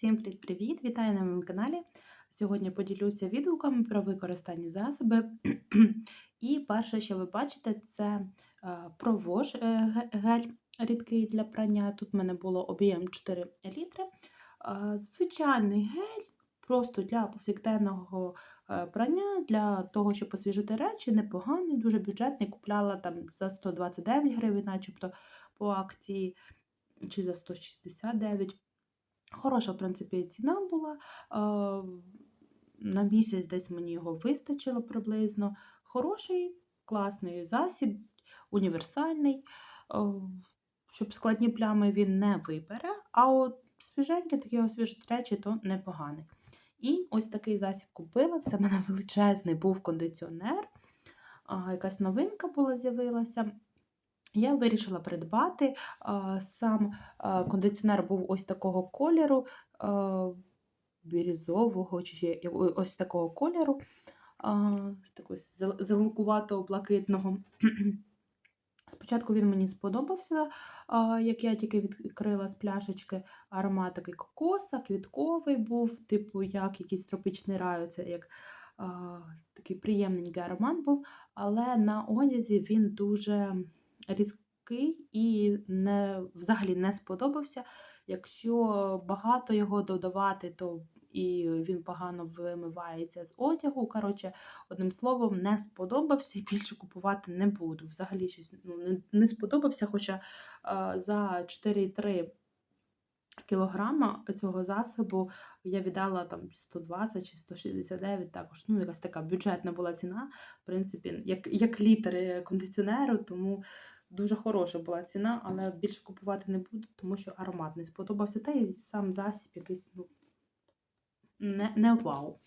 Всім привіт! Вітаю на моєму каналі. Сьогодні поділюся відгуками про використані засоби. І перше, що ви бачите, це е, провож е, ге- гель рідкий для прання. Тут в мене було об'єм 4 літри. Е, Звичайний гель, просто для повсякденного прання, для того, щоб освіжити речі, непоганий, дуже бюджетний. Купляла там за 129 гривень, начебто по акції, чи за 169. Хороша, в принципі, ціна була. На місяць десь мені його вистачило приблизно. Хороший, класний засіб, універсальний. Щоб складні плями він не вибере, а от свіженькі такі освіжить речі, то непоганий. І ось такий засіб купила. Це в мене величезний був кондиціонер. Якась новинка була з'явилася. Я вирішила придбати. Сам кондиціонер був ось такого кольору, бірюзового, чи ось такого кольору, такого зел- зеленкуватого блакитного. Спочатку він мені сподобався, як я тільки відкрила з пляшечки аромат такий кокоса, квітковий був, типу як якийсь тропічний рай, це як такий приємненький аромат був, але на одязі він дуже різкий і не, взагалі не сподобався. Якщо багато його додавати, то і він погано вимивається з одягу. Коротше, одним словом, не сподобався і більше купувати не буду. Взагалі щось ну, не, сподобався, хоча а, за 4,3 кілограма цього засобу я віддала там 120 чи 169, також ну, якась така бюджетна була ціна, в принципі, як, як літр кондиціонеру, тому дуже хороша була ціна, але більше купувати не буду, тому що аромат не сподобався. Та і сам засіб якийсь ну, не, не вау.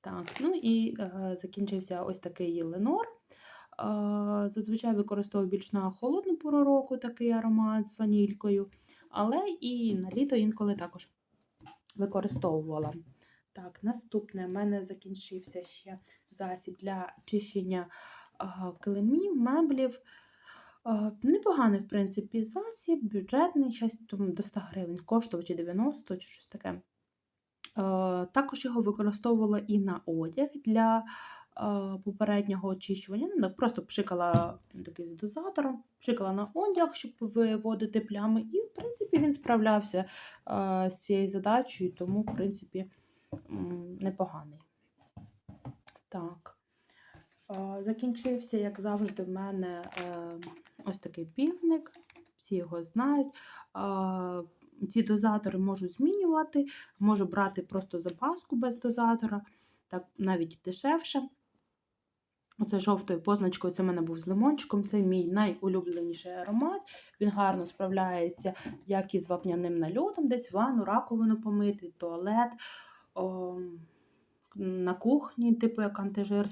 Так, ну і е, закінчився ось такий Ленор. Е, зазвичай використовую більш на холодну пору року такий аромат з ванількою, але і на літо інколи також використовувала. Так, наступне в мене закінчився ще засіб для чищення килимів, меблів. Непоганий, в принципі, засіб, бюджетний, щось до 100 гривень коштував, чи 90, чи щось таке. Також його використовувала і на одяг для попереднього очищування. Ну, просто пшикала такий з дозатором, пшикала на одяг, щоб виводити плями. І, в принципі, він справлявся з цією задачею, тому, в принципі, непоганий. Так. Закінчився, як завжди, в мене е, ось такий півник. Всі його знають. Ці дозатори можу змінювати, можу брати просто запаску без дозатора, так навіть дешевше. Оце жовтою позначкою, це в мене був з лимончиком. Це мій найулюбленіший аромат. Він гарно справляється як із вапняним нальотом, десь ванну, раковину помити, туалет. О, на кухні, типу як антижир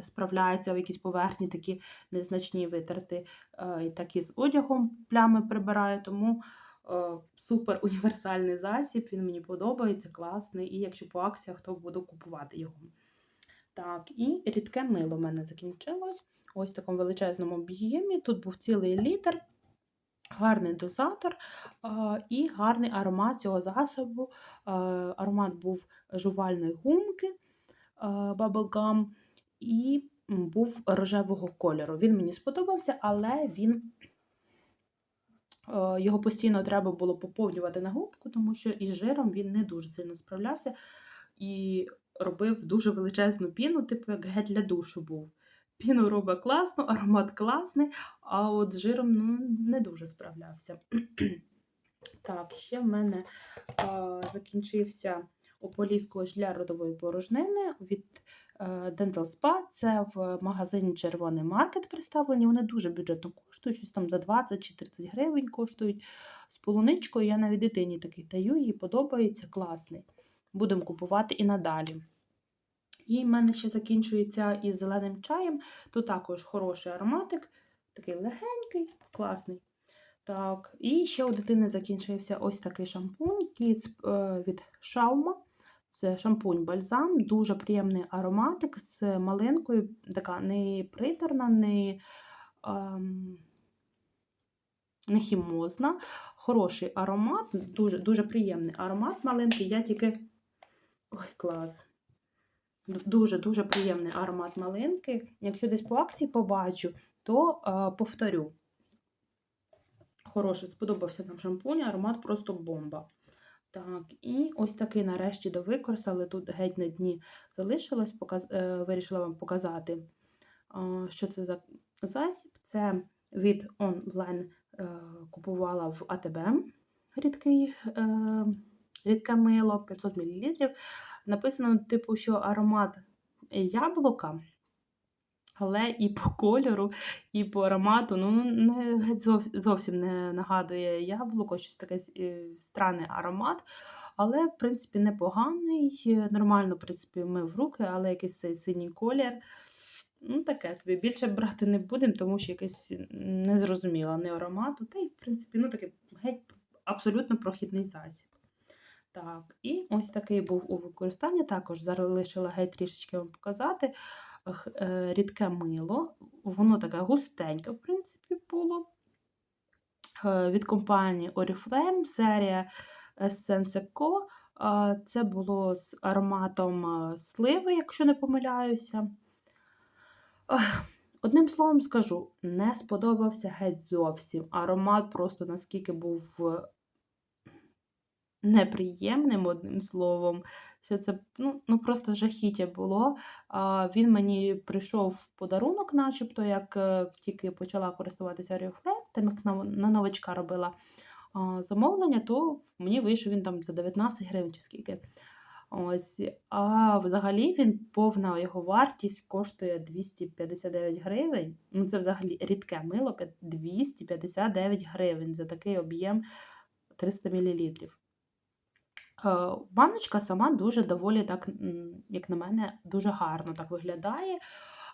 справляється в якісь поверхні такі незначні витерти, е, і так і з одягом плями прибирає. Тому е, супер універсальний засіб, він мені подобається, класний. І якщо по акціях, то буду купувати його. Так, і рідке мило в мене закінчилось. Ось в такому величезному об'ємі. Тут був цілий літр, гарний дозатор і гарний аромат цього засобу. Аромат був жувальної гумки а, Bubble Gum і був рожевого кольору. Він мені сподобався, але він. Його постійно треба було поповнювати на губку, тому що із жиром він не дуже сильно справлявся і робив дуже величезну піну, типу як гель для душу був. Піну робить класно, аромат класний, а от з жиром ну, не дуже справлявся. Так, ще в мене е, закінчився ополіскувач для родової порожнини від е, Dental Spa. Це в магазині Червоний маркет представлені. Вони дуже бюджетно коштують, щось там за 20 чи 30 гривень коштують. З полуничкою я навіть дитині такий даю, їй подобається, класний. Будемо купувати і надалі. І в мене ще закінчується із зеленим чаєм. Тут також хороший ароматик, такий легенький, класний. Так, і ще у дитини закінчився ось такий шампунь е, від Шаума. Це шампунь бальзам, дуже приємний ароматик з малинкою, така не приторна, не, ем, не хімозна. хороший аромат, дуже, дуже приємний аромат маленький. Я тільки. Ой, клас. Дуже-дуже приємний аромат малинки. Якщо десь по акції побачу, то е, повторю. Хороший, сподобався нам шампунь, аромат просто бомба. Так, і ось такий нарешті довикористали. Тут геть на дні залишилось, показ... е, вирішила вам показати, е, що це за засіб. Це від онлайн купувала в АТБ рідкий, рідке мило 500 мл. Написано, типу, що аромат яблука, але і по кольору, і по аромату ну, не зовсім не нагадує яблуко, щось таке е, странний аромат. Але, в принципі, непоганий. Нормально, в принципі, мив руки, але якийсь цей синій колір. Ну, таке собі. Більше брати не будемо, тому що якесь незрозуміло не аромату. Та й, в принципі, ну такий геть абсолютно прохідний засіб. Так, і ось такий був у використанні. Також залишила геть трішечки вам показати. Е, Рідке мило, воно таке густеньке, в принципі, було. Е, Від компанії Oriflame серія Essence Co. Е, Це було з ароматом сливи, якщо не помиляюся. Одним словом скажу, не сподобався геть зовсім. Аромат просто наскільки був неприємним, одним словом. Що це ну, ну просто жахіття було. А, він мені прийшов в подарунок, начебто, як е, тільки почала користуватися Oriflame, як на, на новачка робила а, замовлення, то мені вийшов він там за 19 гривень чи скільки. Ось, а взагалі він повна його вартість коштує 259 гривень. Ну, це взагалі рідке мило 259 гривень за такий об'єм 300 мл. Е, Баночка сама дуже доволі так, як на мене, дуже гарно так виглядає,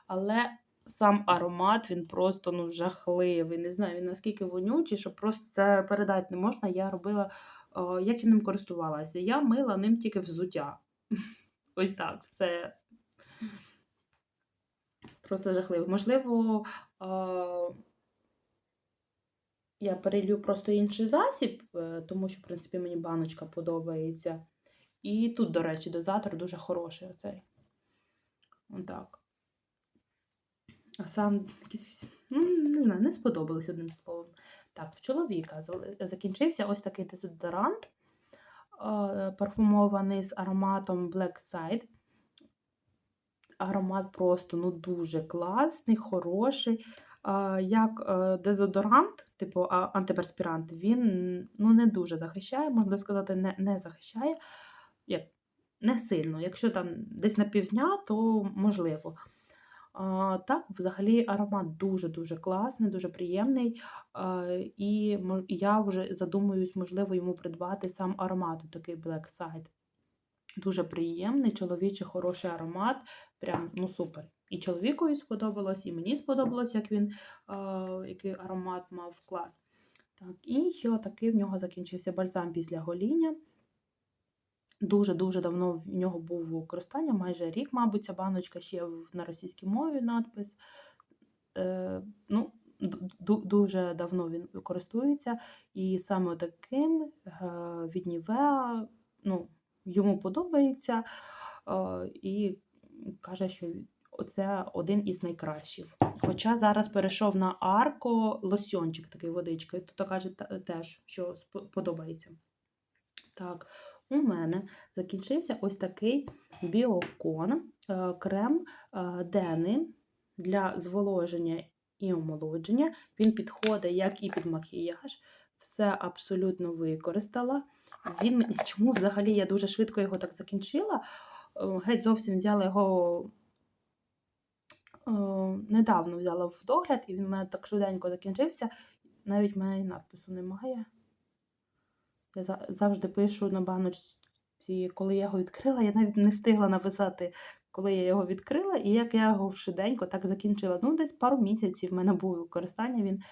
але сам аромат він просто ну, жахливий. Не знаю, він наскільки вонючий, що просто це передати не можна. Я робила, е, як я ним користувалася. Я мила ним тільки взуття. Ось так, все. Просто жахливо. Можливо, е, я перелью просто інший засіб, е, тому що, в принципі, мені баночка подобається. І тут, до речі, дозатор дуже хороший оцей. Отак. А сам якийсь, ну, не знаю, не сподобалось одним словом. Так, в чоловіка закінчився ось такий дезодорант, е, парфумований з ароматом Black Side. Аромат просто ну, дуже класний, хороший. Як е, дезодорант, типу антиперспірант, він ну, не дуже захищає, можна сказати, не, не захищає. Як, не сильно. Якщо там десь на півдня, то можливо. А, так, взагалі аромат дуже-дуже класний, дуже приємний. А, і я вже задумуюсь, можливо, йому придбати сам аромат, такий Black Side. Дуже приємний, чоловічий, хороший аромат. Прям ну супер. І чоловікові сподобалось, і мені сподобалось, як він, е, який аромат мав клас. Так, і ще такий в нього закінчився бальзам після гоління. Дуже-дуже давно в нього був у використанні, майже рік, мабуть, ця баночка ще на російській мові надпис. Е, ну, ду- ду- дуже давно він користується. І саме таким е, від Nivea, ну, йому подобається. Е, і каже, що це один із найкращих. Хоча зараз перейшов на арко лосьончик, такий водичкою, то каже теж, що подобається. Так, у мене закінчився ось такий біокон е, крем е, Дени для зволоження і омолодження. Він підходить як і під макіяж. Все абсолютно використала. Він чому взагалі я дуже швидко його так закінчила? Е, Геть зовсім взяла його недавно взяла в догляд, і він у мене так швиденько закінчився. Навіть в мене і надпису немає. Я завжди пишу на баночці, коли я його відкрила. Я навіть не встигла написати, коли я його відкрила, і як я його швиденько так закінчила. Ну, десь пару місяців в мене був використання. Він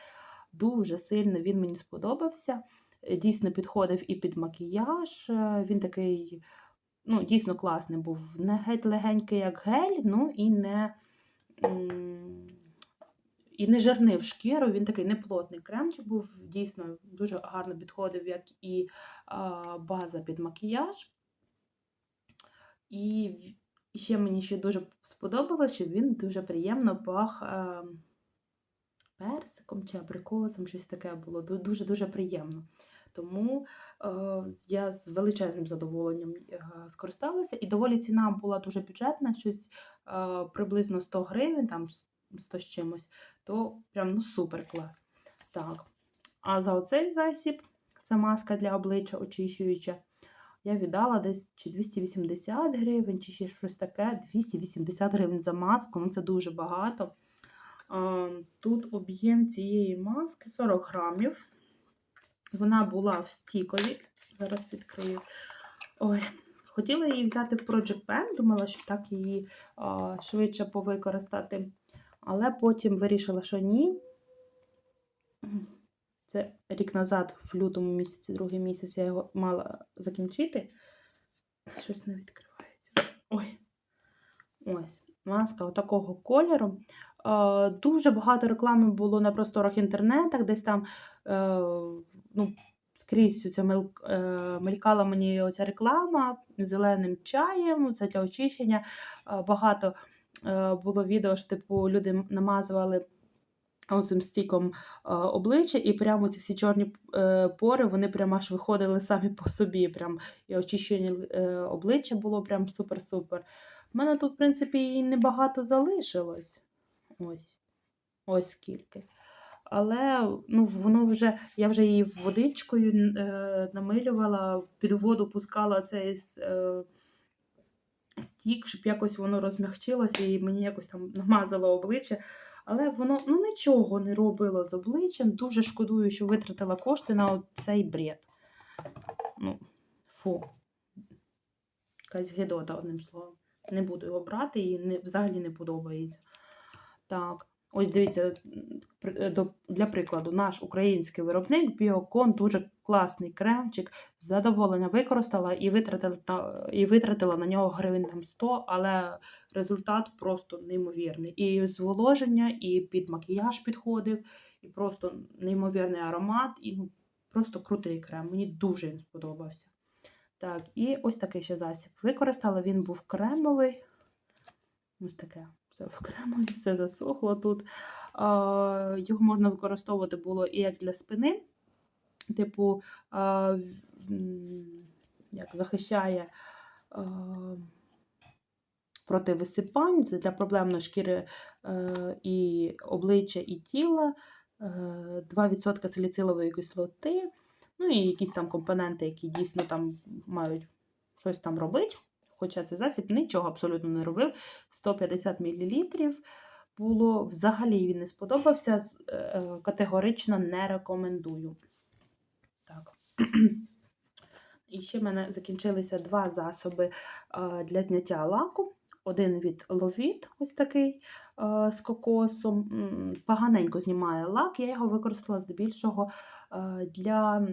дуже сильно він мені сподобався. Е, Дійсно підходив і під макіяж. е, Він такий, ну, дійсно класний був. Не геть легенький, як гель, ну і не. І не жирнив шкіру, він такий неплотний кремчик був, дійсно дуже гарно підходив, як і база під макіяж. І ще мені ще дуже сподобалося, що він дуже приємно пах а, персиком чи абрикосом, щось таке було. Дуже-дуже приємно. Тому е, я з величезним задоволенням е, скористалася. І доволі ціна була дуже бюджетна, щось е, приблизно 100 гривень, там 100 з чимось, то прям ну супер клас. Так. А за оцей засіб, це маска для обличчя очищуюча, я віддала десь чи 280 гривень, чи ще щось таке. 280 гривень за маску, ну це дуже багато. Тут об'єм цієї маски 40 грамів. Вона була в стікові. Зараз відкрию. Ой, хотіла її взяти в Project Pen, думала, що так її швидше повикористати. Але потім вирішила, що ні. Це рік назад, в лютому місяці, другий місяць, я його мала закінчити. Щось не відкривається. Ой. Ось, маска отакого кольору. Дуже багато реклами було на просторах інтернетах, десь там е, ну, скрізь ця мел, е, мелькала мені оця реклама зеленим чаєм, це для очищення. Е, багато е, було відео, що типу люди намазували оцим стіком обличчя, і прямо ці всі чорні пори вони прямо аж виходили самі по собі. Прям, і очищення обличчя було прям супер-супер. У мене тут, в принципі, і небагато залишилось. Ось. Ось скільки. Але ну, воно вже, я вже її водичкою е, намилювала, під воду пускала цей е, стік, щоб якось воно розмягчилося і мені якось там намазало обличчя. Але воно ну, нічого не робило з обличчям. Дуже шкодую, що витратила кошти на цей бред. Ну, фу. Якась гидота, одним словом. Не буду його брати і не, взагалі не подобається. Так, ось дивіться, для прикладу, наш український виробник Біокон дуже класний кремчик. З задоволення використала і витратила, і витратила на нього гривень там 100, але результат просто неймовірний. І зволоження, і під макіяж підходив, і просто неймовірний аромат, і ну, просто крутий крем. Мені дуже він сподобався. Так, і ось такий ще засіб. Використала, він був кремовий. Ось таке. Все в кремові, все засохло тут. Його можна використовувати було і як для спини, типу, як захищає проти висипань, для проблемної шкіри е, і обличчя, і тіла, е, 2% саліцилової кислоти, ну і якісь там компоненти, які дійсно там мають щось там робити. Хоча цей засіб нічого абсолютно не робив. 150 мл було. Взагалі він не сподобався. е, Категорично не рекомендую. Так. І ще в мене закінчилися два засоби е, для зняття лаку. Один від Lovit, ось такий е, з кокосом. Поганенько знімає лак. Я його використала здебільшого е, для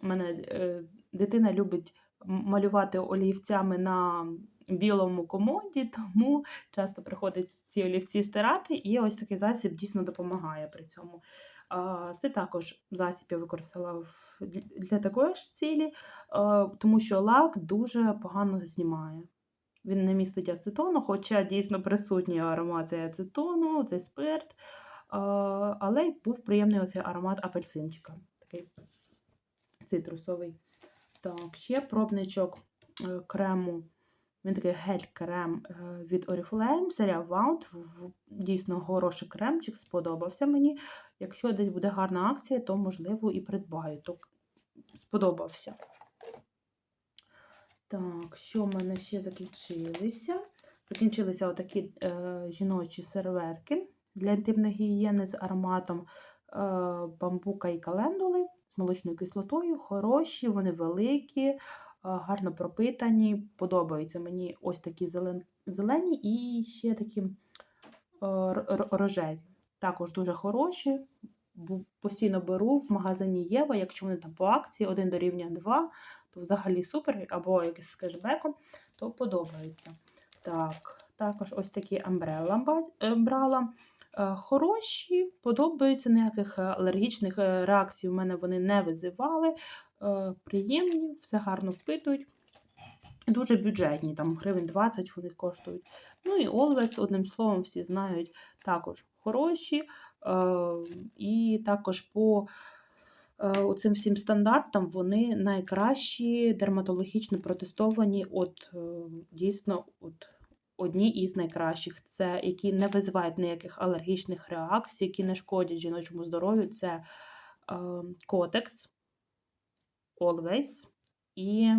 мене е, дитина любить малювати олівцями на білому комоді, тому часто приходить ці олівці стирати, і ось такий засіб дійсно допомагає при цьому. Це також засіб я використала для- такої ж цілі, тому що лак дуже погано знімає. Він не містить ацетону, хоча дійсно присутній аромат цей ацетону, цей спирт. Але був приємний оцей аромат апельсинчика. Такий цитрусовий. Так, ще пробничок е, крему. Він такий гель-крем е, від Oriflame, серія Wound. Дійсно хороший кремчик, сподобався мені. Якщо десь буде гарна акція, то можливо і придбаю. То сподобався. Так, що в мене ще закінчилися? Закінчилися отакі е, жіночі серветки для інтимної гігієни з ароматом е, бамбука і календули з молочною кислотою. Хороші, вони великі, гарно пропитані. Подобаються мені ось такі зелен... зелені і ще такі е, рожеві. Також дуже хороші. Постійно беру в магазині Єва, якщо вони там по акції, один до рівня 2, то взагалі супер, або якийсь з кешбеком, то подобається. Так, також ось такі амбрела е, брала. Е, Хороші, подобаються, ніяких е, алергічних е, реакцій в мене вони не визивали. Е, Приємні, все гарно впитують. Дуже бюджетні, там гривень 20 вони коштують. Ну і Always, одним словом, всі знають, також хороші. Е, І також по е, цим всім стандартам вони найкращі дерматологічно протестовані, от дійсно от, одні із найкращих. Це які не визивають ніяких алергічних реакцій, які не шкодять жіночому здоров'ю. Це Kotex, Always і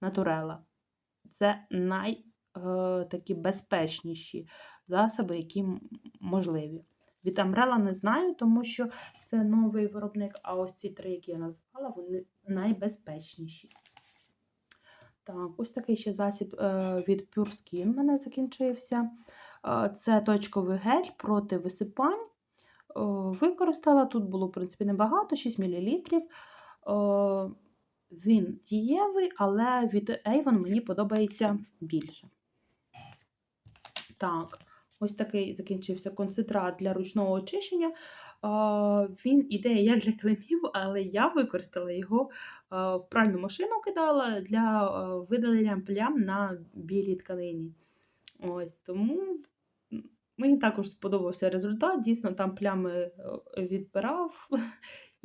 Naturella. Це най е, такі безпечніші засоби, які можливі. Від Umbrella не знаю, тому що це новий виробник, а ось ці три, які я назвала, вони найбезпечніші. Так, ось такий ще засіб е, від Pure Skin в мене закінчився. Е, Це точковий гель проти висипань. Використала, тут було, в принципі, небагато, 6 мл. Е, Він дієвий, але від Avon мені подобається більше. Так, ось такий закінчився концентрат для ручного очищення. Він іде як для клемів, але я використала його в пральну машину кидала для видалення плям на білій тканині. Ось тому мені також сподобався результат. Дійсно, там плями відбирав.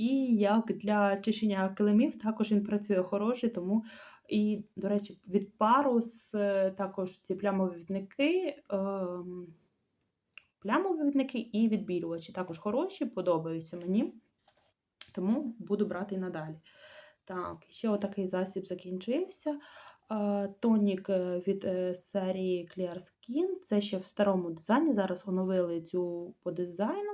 І як для чищення килимів також він працює хороший, тому і, до речі, від парус е, також ці плямовідники, ем, плямовідники і відбілювачі також хороші, подобаються мені, тому буду брати і надалі. Так, ще отакий засіб закінчився. Е, Тонік е, від серії Clear Skin. Це ще в старому дизайні. Зараз оновили цю по дизайну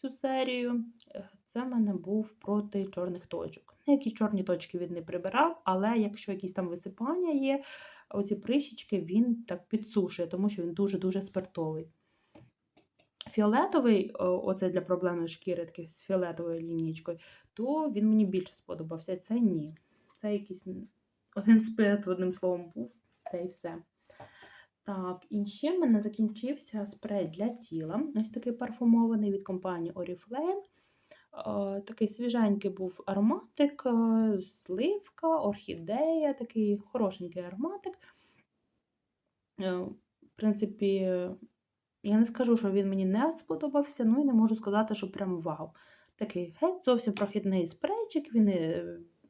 цю серію. Е, Це в мене був проти чорних точок. Ніякі чорні точки він не прибирав, але якщо якісь там висипання є, оці прищічки він так підсушує, тому що він дуже-дуже спиртовий. Фіолетовий, оце для проблемної шкіри, такий з фіолетовою лінійкою, то він мені більше сподобався. Це ні. Це якийсь один спирт, одним словом, був, та й все. Так, і ще в мене закінчився спрей для тіла. Ось такий парфумований від компанії Oriflame. Е, Такий свіженький був ароматик, е, сливка, орхідея, такий хорошенький ароматик. Е, В принципі, я не скажу, що він мені не сподобався, ну і не можу сказати, що прям вау. Такий геть зовсім прохідний спрейчик, він,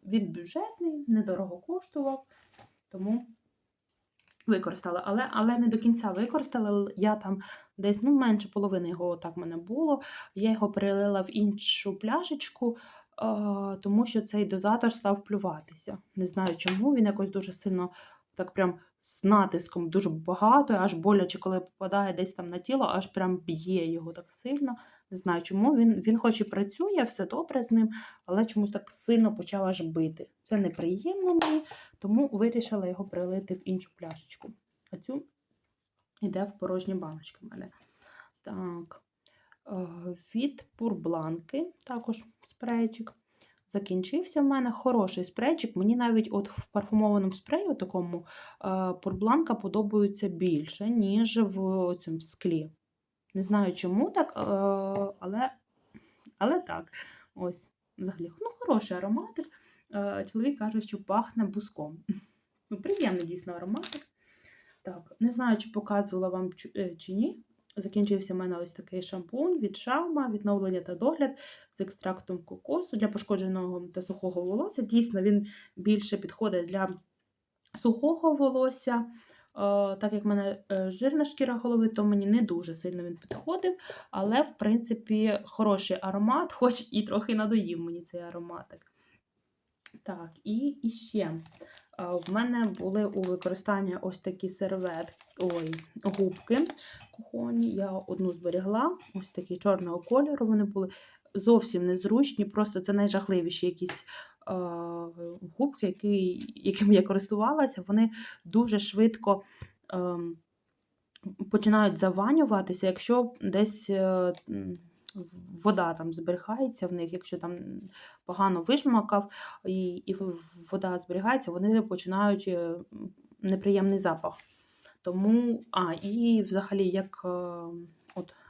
він бюджетний, недорого коштував, тому використала. Але, але не до кінця використала. Я там десь ну, менше половини його так в мене було. Я його перелила в іншу пляшечку, тому що цей дозатор став плюватися. Не знаю чому, він якось дуже сильно так прям з натиском дуже багато, аж боляче, коли попадає десь там на тіло, аж прям б'є його так сильно. Не знаю чому. Він, він хоч і працює, все добре з ним, але чомусь так сильно почав аж бити. Це неприємно мені, тому вирішила його прилити в іншу пляшечку. А цю йде в порожні баночки в мене. Так. е, Від пурбланки також спрейчик. Закінчився в мене хороший спрейчик. Мені навіть от в парфумованому спреї такому е, пурбланка подобається більше, ніж в цьому склі. Не знаю, чому так, е, але, але так. Ось, взагалі, ну, хороший ароматик. Е, Чоловік каже, що пахне буском. Ну, приємний дійсно ароматик. Так, не знаю, чи показувала вам е, чи ні. Закінчився в мене ось такий шампунь від Шаума, відновлення та догляд з екстрактом кокосу для пошкодженого та сухого волосся. Дійсно, він більше підходить для сухого волосся. Е, Так як в мене е, жирна шкіра голови, то мені не дуже сильно він підходив. Але, в принципі, хороший аромат, хоч і трохи надоїв мені цей ароматик. Так, і, і ще е, в мене були у використанні ось такі сервет, ой, губки кухонні. Я одну зберігла, ось такі чорного кольору. Вони були зовсім незручні, просто це найжахливіші якісь е, губки, які, якими я користувалася. Вони дуже швидко. Е, Починають заванюватися, якщо десь е, вода там зберігається в них, якщо там погано вижмакав і, і вода зберігається, вони починають е, неприємний запах. Тому, а, і взагалі, як е, от м, якийсь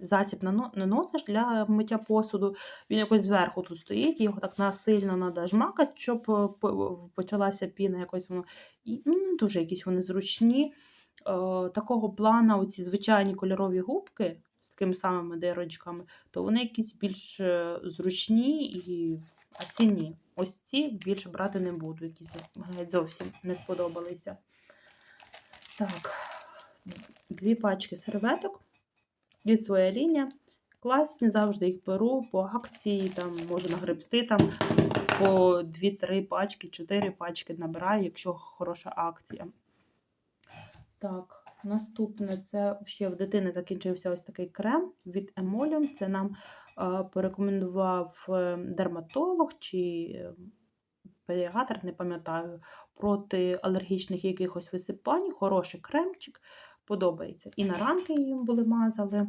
засіб нано- наносиш для миття посуду, він якось зверху тут стоїть, його так насильно треба жмакати, щоб е, почалася піна якось. І ну, дуже якісь вони зручні. Е, такого плана, оці звичайні кольорові губки з такими самими дирочками, то вони якісь більш е, зручні і а ціні. Ось ці більше брати не буду, якісь зовсім не сподобалися. Так, дві пачки серветок від своя лінія. Класні, завжди їх беру по акції, там можу нагребсти там по 2-3 пачки, 4 пачки набираю, якщо хороша акція. Так, наступне це ще в дитини закінчився ось такий крем від Emolium. Це нам е, порекомендував е, дерматолог чи е, педіатр, не пам'ятаю, проти алергічних якихось висипань. Хороший кремчик, подобається. І на ранки їм були мазали.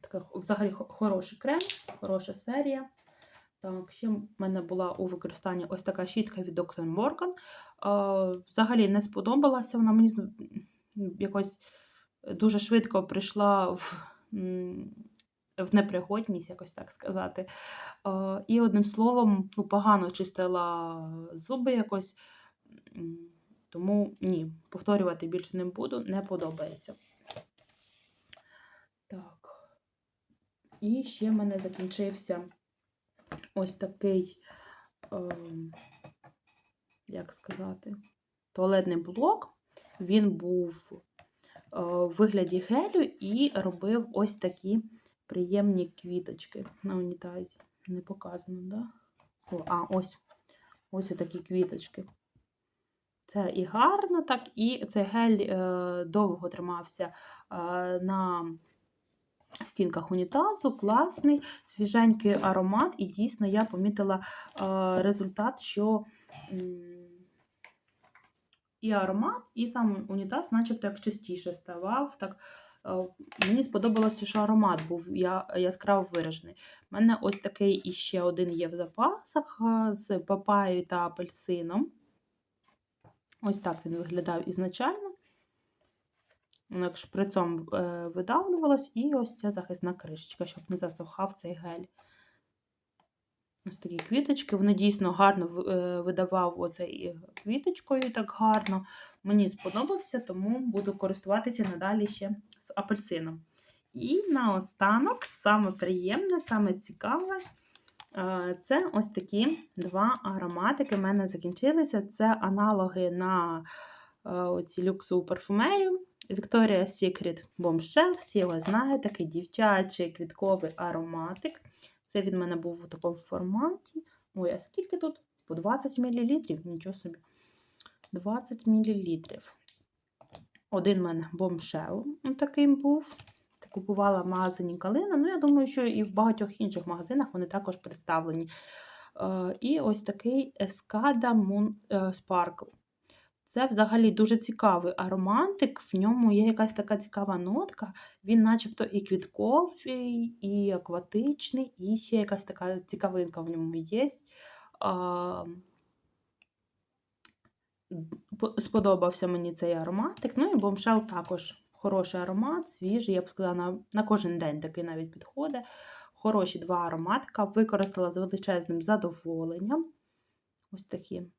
Така, взагалі хороший крем, хороша серія. Так, ще в мене була у використанні ось така щітка від Dr. Morgan. Взагалі не сподобалася. Вона мені якось дуже швидко прийшла в, в непригодність, якось так сказати. І одним словом, ну, погано чистила зуби якось. Тому ні, повторювати більше не буду, не подобається. Так. І ще в мене закінчився ось такий, ем, як сказати, туалетний блок. Він був е, в вигляді гелю і робив ось такі приємні квіточки на унітазі. Не показано, да? А, ось. Ось такі квіточки. Це і гарно, так, і цей гель е, довго тримався е, на стінках унітазу, класний, свіженький аромат, і дійсно я помітила е, результат, що м, і аромат, і сам унітаз, начебто як чистіше ставав. Так, е, мені сподобалося, що аромат був я, яскраво виражений. У мене ось такий іще один є в запасах е, з папаєю та апельсином. Ось так він виглядав ізначально. Воно як шприцом е, видавлювалось, і ось ця захисна кришечка, щоб не засохав цей гель. Ось такі квіточки. Вони дійсно гарно е, видавав оцей квіточкою так гарно. Мені сподобався, тому буду користуватися надалі ще з апельсином. І наостанок, саме приємне, саме цікаве. Е, Це ось такі два ароматики в мене закінчилися. Це аналоги на е, оці люксову парфумерію. Victoria's Secret Bombshell, всі його знають, такий дівчачий квітковий ароматик. Це він мене був у такому форматі. Ой, а скільки тут? По 20 мл? Нічого собі. 20 мл. Один в мене Bombshell такий був. Купувала в магазині Калина. Ну, я думаю, що і в багатьох інших магазинах вони також представлені. Е, І ось такий Escada Moon е, Sparkle. Це взагалі дуже цікавий ароматик, в ньому є якась така цікава нотка. Він начебто і квітковий, і акватичний, і ще якась така цікавинка в ньому є. Сподобався мені цей ароматик. Ну і бомшел також хороший аромат, свіжий, я б сказала, на, на кожен день такий навіть підходить. Хороші два ароматика. Використала з величезним задоволенням. Ось такі